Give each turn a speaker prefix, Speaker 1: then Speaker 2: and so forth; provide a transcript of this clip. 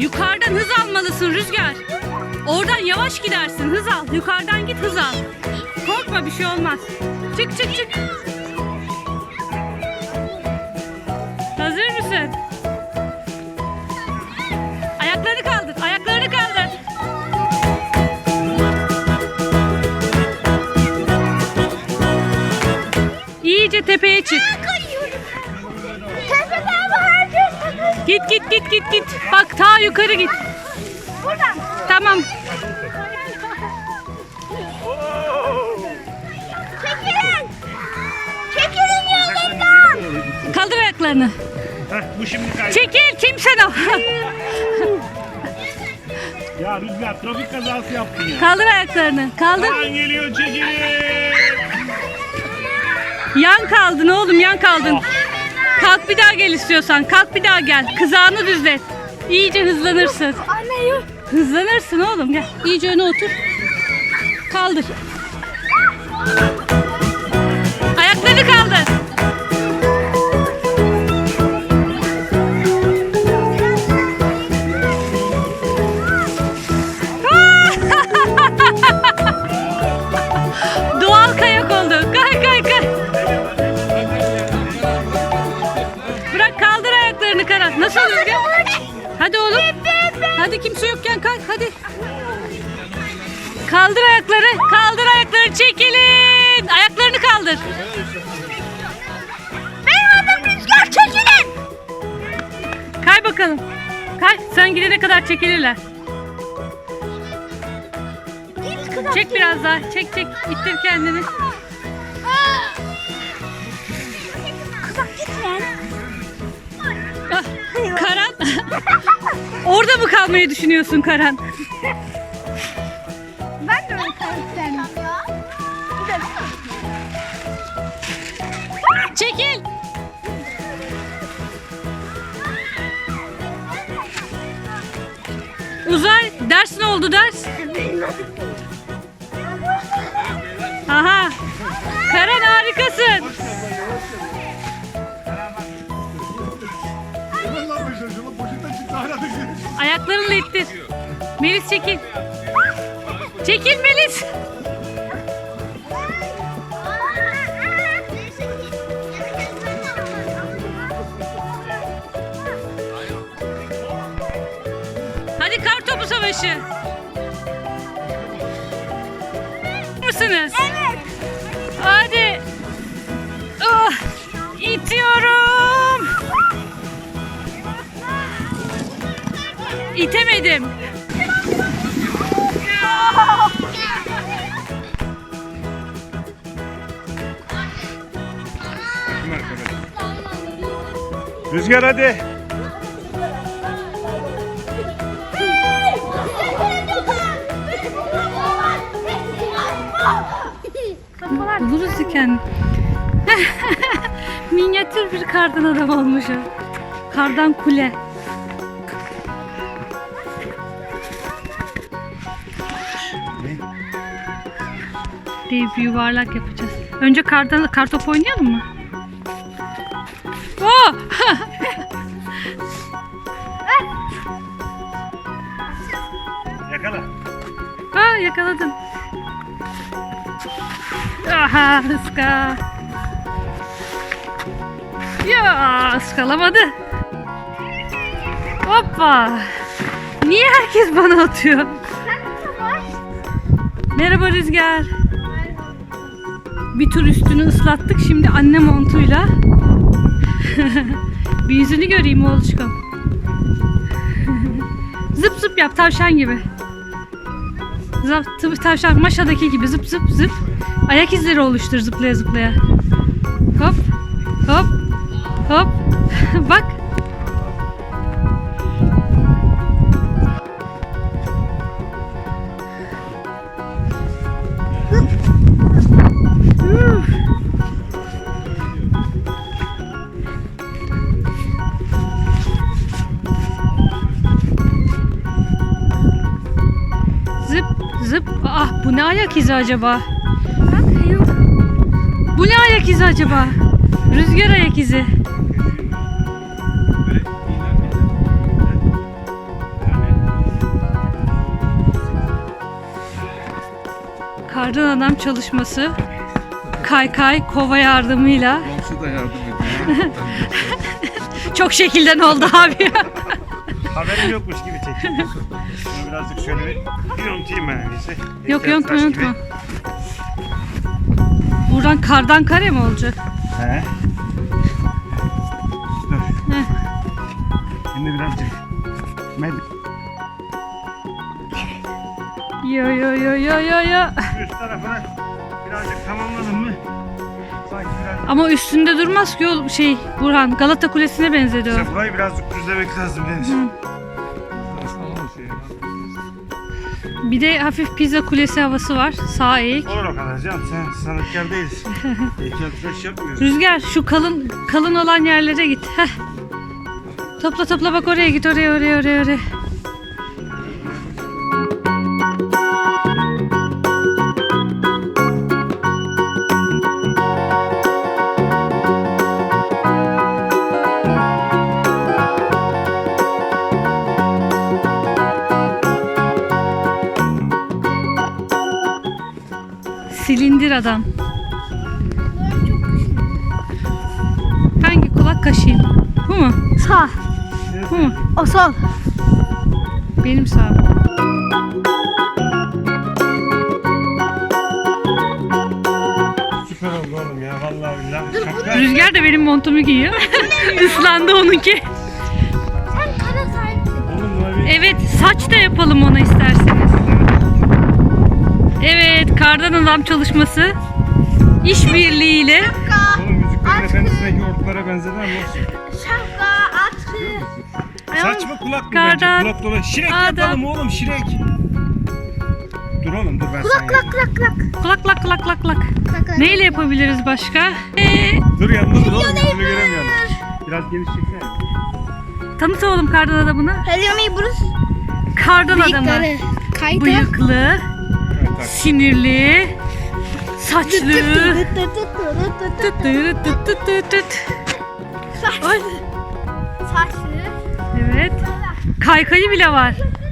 Speaker 1: Yukarıdan hız almalısın Rüzgar. Oradan yavaş gidersin. Hız al. Yukarıdan git hız al. Korkma bir şey olmaz. Çık çık çık. Git git git git git. Bak ta yukarı git.
Speaker 2: Buradan.
Speaker 1: Tamam.
Speaker 2: Çekilin. Çekilin yolundan.
Speaker 1: Kaldır ayaklarını.
Speaker 3: Heh, bu şimdi kaydı.
Speaker 1: Çekil kimsen o.
Speaker 3: Ya Rüzgar trafik kazası yaptın ya.
Speaker 1: Kaldır ayaklarını. Kaldır.
Speaker 3: Kaan geliyor çekilin.
Speaker 1: Yan kaldın oğlum yan kaldın. Kalk bir daha gel istiyorsan. Kalk bir daha gel. Kızağını düzlet. İyice hızlanırsın.
Speaker 2: Anne yok.
Speaker 1: Hızlanırsın oğlum gel. İyice öne otur. Kaldır. Ayaklarını kaldır. Hadi oğlum. Hadi kimse yokken kalk hadi. Kaldır ayakları. Kaldır ayakları çekilin. Ayaklarını kaldır.
Speaker 2: Benim adım Rüzgar çekilin.
Speaker 1: Kay bakalım. Kay. Sen gidene kadar çekilirler. Çek biraz daha. Çek çek. İttir kendini.
Speaker 2: Lan.
Speaker 1: Ah, Karan. Orada mı kalmayı düşünüyorsun Karan?
Speaker 2: Ben de öyle karakterim.
Speaker 1: Çekil. Uzay. Ders ne oldu ders? Çekil. Çekil Melis. Hadi kar topu savaşı. mısınız?
Speaker 2: Evet.
Speaker 1: Hadi. Oh, itiyorum. İtemedim.
Speaker 3: Rüzgar hadi.
Speaker 1: Buluruz diken. Minyatür bir kardan adam olmuş o. Kardan kule. Dev bir yuvarlak yapacağız. Önce kardan kartop oynayalım mı? Oo!
Speaker 3: Yakala.
Speaker 1: Aa yakaladın. Aha ıska. Ya ıskalamadı. Hoppa. Niye herkes bana atıyor? Merhaba Rüzgar. Bir tur üstünü ıslattık şimdi anne montuyla. bir yüzünü göreyim oğluşkom. zıp zıp yap tavşan gibi. Zıp tavşan maşadaki gibi zıp zıp zıp. Ayak izleri oluştur zıplaya zıplaya. Hop hop hop. Bak. ne ayak izi acaba? Bu ne ayak izi acaba? Rüzgar ayak izi. Kardan adam çalışması. Kaykay kova yardımıyla.
Speaker 4: Komşu da yardım ediyor.
Speaker 1: Çok şekilden oldu abi.
Speaker 3: Haberim yokmuş gibi çektim. Şunu birazcık şöyle bir yontayım ben en iyisi.
Speaker 1: yok
Speaker 3: Heykel
Speaker 1: yontma yontma.
Speaker 3: gibi.
Speaker 1: Buradan kardan kare mi olacak?
Speaker 3: He. Dur.
Speaker 1: Heh.
Speaker 3: Şimdi birazcık med
Speaker 1: Yo yo yo yo yo yo.
Speaker 3: üst tarafına birazcık tamamladım mı?
Speaker 1: Ama üstünde durmaz ki o şey Burhan Galata Kulesi'ne benzedi o.
Speaker 3: İşte burayı birazcık düzlemek lazım Deniz.
Speaker 1: Bir de hafif pizza kulesi havası var. Sağ eğik.
Speaker 3: Olur o kadar canım. Sen sanatkar değilsin. Heykel tıraş yapmıyorsun.
Speaker 1: Rüzgar şu kalın kalın olan yerlere git. Heh. Topla topla bak oraya git oraya oraya oraya oraya. Silindir adam. Hangi kulak kaşıyım? Bu mu?
Speaker 2: Sağ.
Speaker 1: Bu mu?
Speaker 2: O sol.
Speaker 1: Benim sağım.
Speaker 3: Süper oldu oğlum ya. Vallahi billahi.
Speaker 1: Rüzgar da benim montumu giyiyor. Islandı onunki.
Speaker 2: Sen kara sahipsin.
Speaker 3: Oğlum buna bir...
Speaker 1: Evet saç da yapalım ona isterseniz. Evet kardan adam çalışması. İşbirliğiyle.
Speaker 3: Oğlum Yüzüklerin Efendisi'ndeki orklara benzedi ama olsun.
Speaker 2: Şapka, atkı.
Speaker 3: Saç mı kulak mı
Speaker 1: Kardan
Speaker 3: bence? Kulak dola. Şirek
Speaker 1: adam.
Speaker 3: yapalım oğlum şirek. Dur oğlum dur ben
Speaker 2: Kulak
Speaker 3: sana
Speaker 2: kulak kulak kulak.
Speaker 1: Kulak lak lak lak lak.
Speaker 2: Kulak kulak.
Speaker 1: Neyle yapabiliriz başka? Ee,
Speaker 3: Dur yanında dur oğlum yüzünü göremiyorum. Biraz geniş çeksene.
Speaker 1: tanıt oğlum kardan adamını.
Speaker 2: Helyomi Bruce.
Speaker 1: Kardan adamı.
Speaker 2: Bıyıkları. Kaydı.
Speaker 1: Bıyıklı. Sinirli,
Speaker 2: saçlı. Saçlı.
Speaker 1: Evet. Kaykayı bile var.